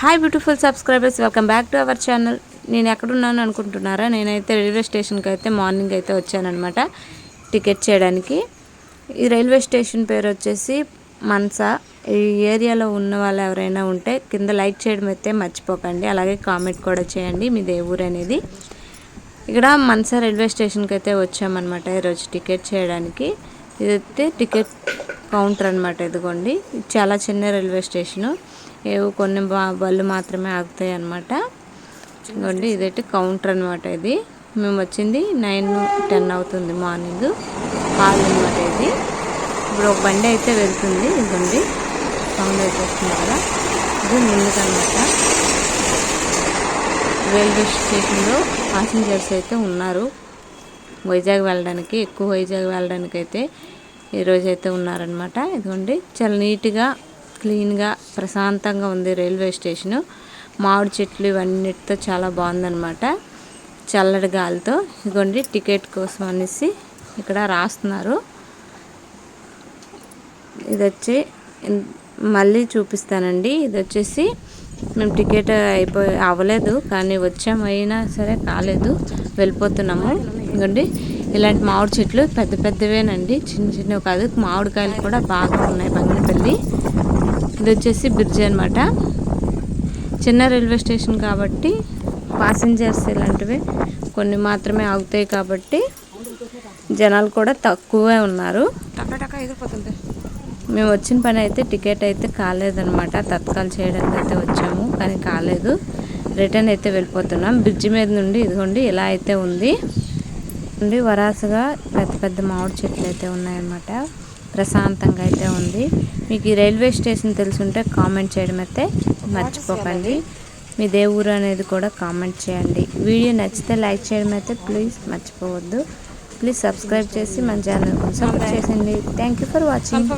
Hi beautiful subscribers welcome back to our channel నేను ఎక్కడున్నాను అనుకుంటున్నారా? నేనైతే రైల్వే స్టేషన్కి అయితే మార్నింగ్ అయితే వచ్చానమాట టికెట్ చేయడానికి. ఈ రైల్వే స్టేషన్ పేరు వచ్చేసి మన్సా ఈ ఏరియాలో ఉన్న వాళ్ళు ఎవరైనా ఉంటే కింద లైక్ చేయడం అయితే మర్చిపోకండి. అలాగే కామెంట్ కూడా చేయండి. మీది ఏ ఊరు అనేది. ఇక్కడ మన్సా రైల్వే స్టేషన్కి అయితే వచ్చామన్నమాట ఈరోజు టికెట్ చేయడానికి. ఇదైతే టికెట్ కౌంటర్ అనమాట ఇదిగోండి. చాలా చిన్న రైల్వే స్టేషను. ఏవో కొన్ని బా- బళ్ళు మాత్రమే ఆగుతాయి అనమాట ఇదిగోండి ఇదైతే కౌంటర్ అనమాట ఇది. మేము వచ్చింది నైన్ టెన్ అవుతుంది మార్నింగ్. హాల్ అనమాట ఇది. ఇప్పుడు ఒక బండి అయితే వెళ్తుంది. ఇదిగోండి సౌండ్ అయితే వస్తుంది కదా. ఇది ముందుకనమాట రైల్వే స్టేషన్లో పాసింజర్స్ అయితే ఉన్నారు. వైజాగ్ వెళ్ళడానికి ఎక్కువ వైజాగ్ వెళ్ళడానికి అయితే ఈరోజు అయితే ఉన్నారనమాట ఇదిగోండి చాలా నీట్గా క్లీన్గా ప్రశాంతంగా ఉంది రైల్వే స్టేషను. మామిడి చెట్లు ఇవన్నిటితో చాలా బాగుందనమాట చల్లటి గాలితో. ఇదిగోండి టికెట్ కోసం అనేసి ఇక్కడ రాస్తున్నారు. ఇది వచ్చి మళ్ళీ చూపిస్తానండి. ఇది వచ్చేసి మేము టికెట్ అయిపోయి అవ్వలేదు కానీ వచ్చామైనా సరే కాలేదు వెళ్ళిపోతున్నాము. ఇదిగోండి ఇలాంటి మామిడి చెట్లు పెద్ద పెద్దవేనండి చిన్న చిన్నవి కాదు. మామిడికాయలు కూడా బాగా ఉన్నాయి బంగినపల్లి. ఇది వచ్చేసి బ్రిడ్జ్ అనమాట చిన్న రైల్వే స్టేషన్ కాబట్టి పాసింజర్స్ ఇలాంటివి కొన్ని మాత్రమే ఆగుతాయి కాబట్టి జనాలు కూడా తక్కువే ఉన్నారు. మేము వచ్చిన పని అయితే టికెట్ అయితే కాలేదనమాట తత్కాల్ చేయడానికి అయితే వచ్చాము కానీ కాలేదు. రిటర్న్ అయితే వెళ్ళిపోతున్నాం. బ్రిడ్జ్ మీద నుండి ఇదిగోండి ఇలా అయితే ఉంది. నుండి వరాసగా పెద్ద పెద్ద మామిడి చెట్లు అయితే ఉన్నాయన్నమాట. ప్రశాంతంగా అయితే ఉంది. మీకు ఈ రైల్వే స్టేషన్ తెలుసుంటే కామెంట్ చేయడం అయితే మర్చిపోకండి. మీ దే ఊరు అనేది కూడా కామెంట్ చేయండి. వీడియో నచ్చితే లైక్ చేయడం అయితే ప్లీజ్ మర్చిపోవద్దు. ప్లీజ్ సబ్స్క్రైబ్ చేసి మన ఛానల్ సపోర్ట్ చేసండి థ్యాంక్ యూ ఫర్ వాచింగ్